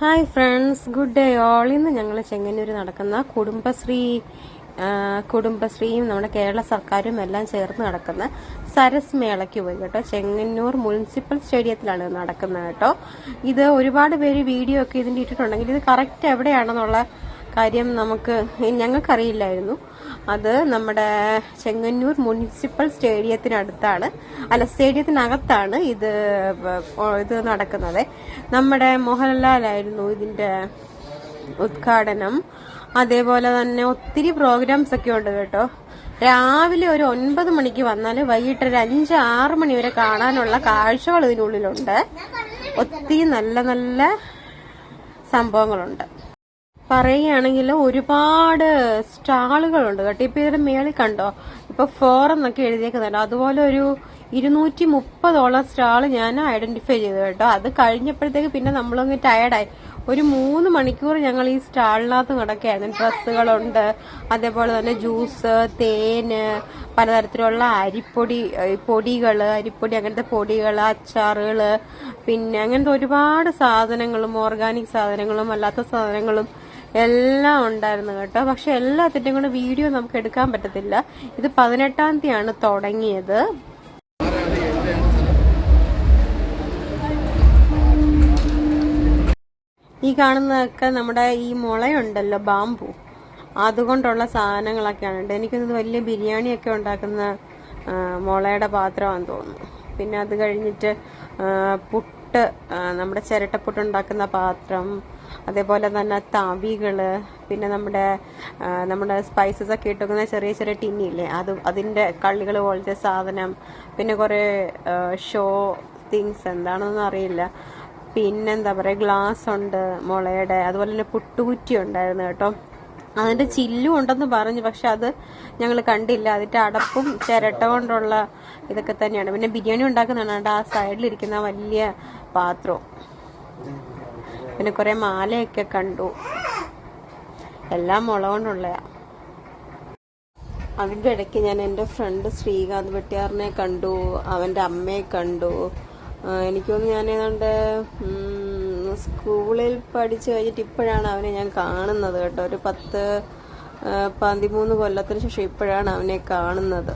Hi friends good day all ഇന്ന് ഞങ്ങൾ ചെങ്ങന്നൂർ നടക്കുന്ന കുടുംബശ്രീ കുടുംബശ്രീയും നമ്മുടെ കേരള സർക്കാരും എല്ലാം ചേർന്ന് നടക്കുന്ന സരസ് മേളയ്ക്ക് പോയി കേട്ടോ. ചെങ്ങന്നൂർ മുനിസിപ്പൽ സ്റ്റേഡിയത്തിലാണ് നടക്കുന്നത് കേട്ടോ. ഇത് ഒരുപാട് പേര് വീഡിയോ ഒക്കെ ഇതിന്റെ ഇട്ടിട്ടുണ്ടെങ്കിൽ ഇത് കറക്റ്റ് എവിടെയാണെന്നുള്ള കാര്യം നമുക്ക് ഞങ്ങൾക്കറിയില്ലായിരുന്നു. അത് നമ്മുടെ ചെങ്ങന്നൂർ മുനിസിപ്പൽ സ്റ്റേഡിയത്തിനടുത്താണ്. അല്ല സ്റ്റേഡിയത്തിനകത്താണ് ഇത് ഇത് നടക്കുന്നത്. നമ്മുടെ മോഹൻലാലായിരുന്നു ഇതിന്റെ ഉദ്ഘാടനം. അതേപോലെ തന്നെ ഒത്തിരി പ്രോഗ്രാംസ് ഒക്കെ ഉണ്ട് കേട്ടോ. രാവിലെ ഒരു ഒൻപത് മണിക്ക് വന്നാൽ വൈകിട്ട് ഒരു അഞ്ച് ആറ് മണി വരെ കാണാനുള്ള കാഴ്ചകൾ ഇതിനുള്ളിലുണ്ട്. ഒത്തിരി നല്ല നല്ല സംഭവങ്ങളുണ്ട്. പറയുകയാണെങ്കിൽ ഒരുപാട് സ്റ്റാളുകളുണ്ട് കേട്ടോ. ഇപ്പൊ ഇതിന്റെ മേളിൽ കണ്ടോ? ഇപ്പൊ ഫോർ എന്നൊക്കെ എഴുതിയേക്കുന്നുണ്ട്. അതുപോലെ ഒരു ഇരുന്നൂറ്റി മുപ്പതോളം സ്റ്റാൾ ഞാൻ ഐഡന്റിഫൈ ചെയ്തു കേട്ടോ. അത് കഴിഞ്ഞപ്പോഴത്തേക്ക് പിന്നെ നമ്മളങ്ങ് ടയർഡായി ഒരു മൂന്ന് മണിക്കൂർ ഞങ്ങൾ ഈ സ്റ്റാളിനകത്ത് കിടക്കുകയായിരുന്നു ഡ്രസ്സുകളുണ്ട്. അതേപോലെ തന്നെ ജ്യൂസ് തേന് പലതരത്തിലുള്ള അരിപ്പൊടി പൊടികൾ അരിപ്പൊടി അങ്ങനത്തെ പൊടികൾ അച്ചാറുകൾ പിന്നെ അങ്ങനത്തെ ഒരുപാട് സാധനങ്ങളും ഓർഗാനിക് സാധനങ്ങളും അല്ലാത്ത സാധനങ്ങളും എല്ലാം ഉണ്ടായിരുന്നു കേട്ടോ. പക്ഷെ എല്ലാത്തിന്റെയും കൂടെ വീഡിയോ നമുക്ക് എടുക്കാൻ പറ്റത്തില്ല. ഇത് പതിനെട്ടാം തീയതിയാണ് തുടങ്ങിയത്. ഈ കാണുന്നതൊക്കെ നമ്മുടെ ഈ മുളയുണ്ടല്ലോ ബാമ്പു അതുകൊണ്ടുള്ള സാധനങ്ങളൊക്കെയാണ് ഉണ്ട് എനിക്കൊന്നത് വലിയ ബിരിയാണി ഒക്കെ ഉണ്ടാക്കുന്ന മുളയുടെ പാത്രമാണെന്ന് തോന്നുന്നു. പിന്നെ അത് കഴിഞ്ഞിട്ട് ആ, പുട്ട് നമ്മുടെ ചിരട്ടപ്പുട്ട് ഉണ്ടാക്കുന്ന പാത്രം അതേപോലെ തന്നെ തവികൾ പിന്നെ നമ്മുടെ നമ്മുടെ സ്പൈസസ് ഒക്കെ ഇട്ടുക്കുന്ന ചെറിയ ചെറിയ ടിന്നില്ലേ അത് അതിന്റെ കള്ളികൾ പോലത്തെ സാധനം പിന്നെ കുറേ ഷോ തിങ്സ് എന്താണെന്നൊന്നും അറിയില്ല. പിന്നെന്താ പറയാ ഗ്ലാസ് ഉണ്ട് മുളയുടെ അതുപോലെ തന്നെ പുട്ടുകുറ്റി ഉണ്ടായിരുന്നു കേട്ടോ. അതിന്റെ ചില്ലും ഉണ്ടെന്ന് പറഞ്ഞു പക്ഷെ അത് ഞങ്ങൾ കണ്ടില്ല. അതിന്റെ അടപ്പും ചിരട്ട കൊണ്ടുള്ള ഇതൊക്കെ തന്നെയാണ്. പിന്നെ ബിരിയാണി ഉണ്ടാക്കുന്നതാണ്. ആ സൈഡിലിരിക്കുന്ന വലിയ പാത്രവും. പിന്നെ കുറെ മാലയൊക്കെ കണ്ടു. എല്ലാം മുള അതിന്റെ ഇടയ്ക്ക് ഞാൻ എന്റെ ഫ്രണ്ട് ശ്രീകാന്ത് വെട്ടിയാറിനെ കണ്ടു. അവന്റെ അമ്മയെ കണ്ടു. എനിക്കൊന്ന് ഞാൻ ഏതാണ്ട് സ്കൂളിൽ പഠിച്ചു കഴിഞ്ഞിട്ട് ഇപ്പോഴാണ് അവനെ ഞാൻ കാണുന്നത് കേട്ടോ. ഒരു പത്ത് പതിമൂന്ന് കൊല്ലത്തിന് ശേഷം ഇപ്പോഴാണ് അവനെ കാണുന്നത്.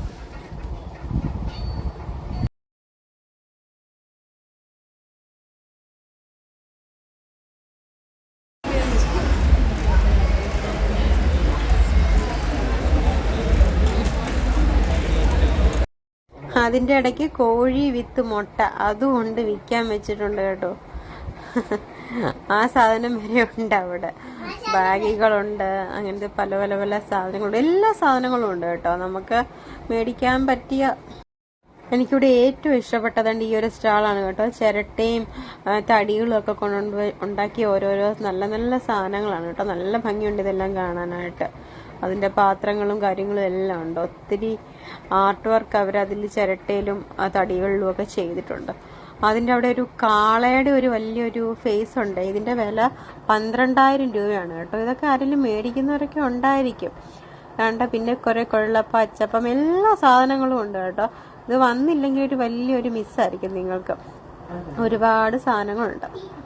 അതിന്റെ ഇടയ്ക്ക് കോഴി വിത്ത് മുട്ട അതും ഉണ്ട് വിൽക്കാൻ വെച്ചിട്ടുണ്ട് കേട്ടോ. ആ സാധനം വരെ ഉണ്ട് അവിടെ. ബാഗുകളുണ്ട് അങ്ങനത്തെ പല പല പല സാധനങ്ങളുണ്ട്. എല്ലാ സാധനങ്ങളും ഉണ്ട് കേട്ടോ. നമുക്ക് മേടിക്കാൻ പറ്റിയ എനിക്കിവിടെ ഏറ്റവും ഇഷ്ടപ്പെട്ടതുണ്ട് ഈ ഒരു സ്റ്റാളാണ് കേട്ടോ. ചിരട്ടയും തടികളും ഒക്കെ കൊണ്ട് ഉണ്ടാക്കിയ ഓരോരോ നല്ല നല്ല സാധനങ്ങളാണ് കേട്ടോ. നല്ല ഭംഗിയുണ്ട് ഇതെല്ലാം കാണാനായിട്ട്. അതിന്റെ പാത്രങ്ങളും കാര്യങ്ങളും എല്ലാം ഉണ്ട്. ഒത്തിരി ആർട്ട് വർക്ക് അവർ അതിൽ ചിരട്ടയിലും തടികളിലും ഒക്കെ ചെയ്തിട്ടുണ്ട്. അതിന്റെ അവിടെ ഒരു കാളയുടെ ഒരു വലിയൊരു ഫേസ് ഉണ്ട്. ഇതിന്റെ വില പന്ത്രണ്ടായിരം രൂപയാണ് കേട്ടോ. ഇതൊക്കെ ആരെങ്കിലും മേടിക്കുന്നവരൊക്കെ ഉണ്ടായിരിക്കും. കണ്ട പിന്നെ കുറെ കൊള്ളപ്പം അച്ചപ്പം എല്ലാ സാധനങ്ങളും ഉണ്ട് കേട്ടോ. ഇത് വന്നില്ലെങ്കിൽ ഒരു വലിയൊരു മിസ്സായിരിക്കും നിങ്ങൾക്ക്. ഒരുപാട് സാധനങ്ങളുണ്ട്.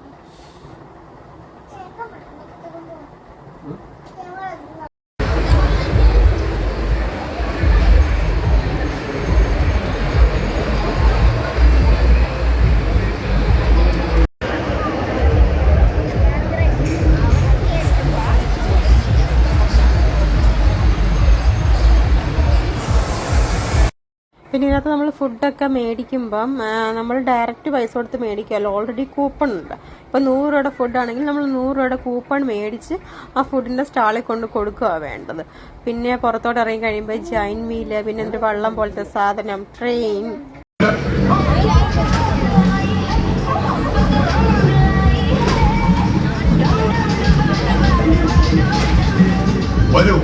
പിന്നെ ഇതിനകത്ത് നമ്മൾ ഫുഡൊക്കെ മേടിക്കുമ്പം നമ്മൾ ഡയറക്റ്റ് പൈസ കൊടുത്ത് മേടിക്കുമല്ലോ ഓൾറെഡി കൂപ്പൺ ഉണ്ട്. ഇപ്പം നൂറ് രൂപയുടെ ഫുഡാണെങ്കിൽ നമ്മൾ നൂറ് രൂപയുടെ കൂപ്പൺ മേടിച്ച് ആ ഫുഡിന്റെ സ്റ്റാളിൽ കൊണ്ട് കൊടുക്കുക വേണ്ടത്. പിന്നെ പുറത്തോട്ട് ഇറങ്ങി കഴിയുമ്പോൾ ജൈൻ വീൽ പിന്നെ എന്റെ വള്ളം പോലത്തെ സാധനം ട്രെയിൻ വരൂ.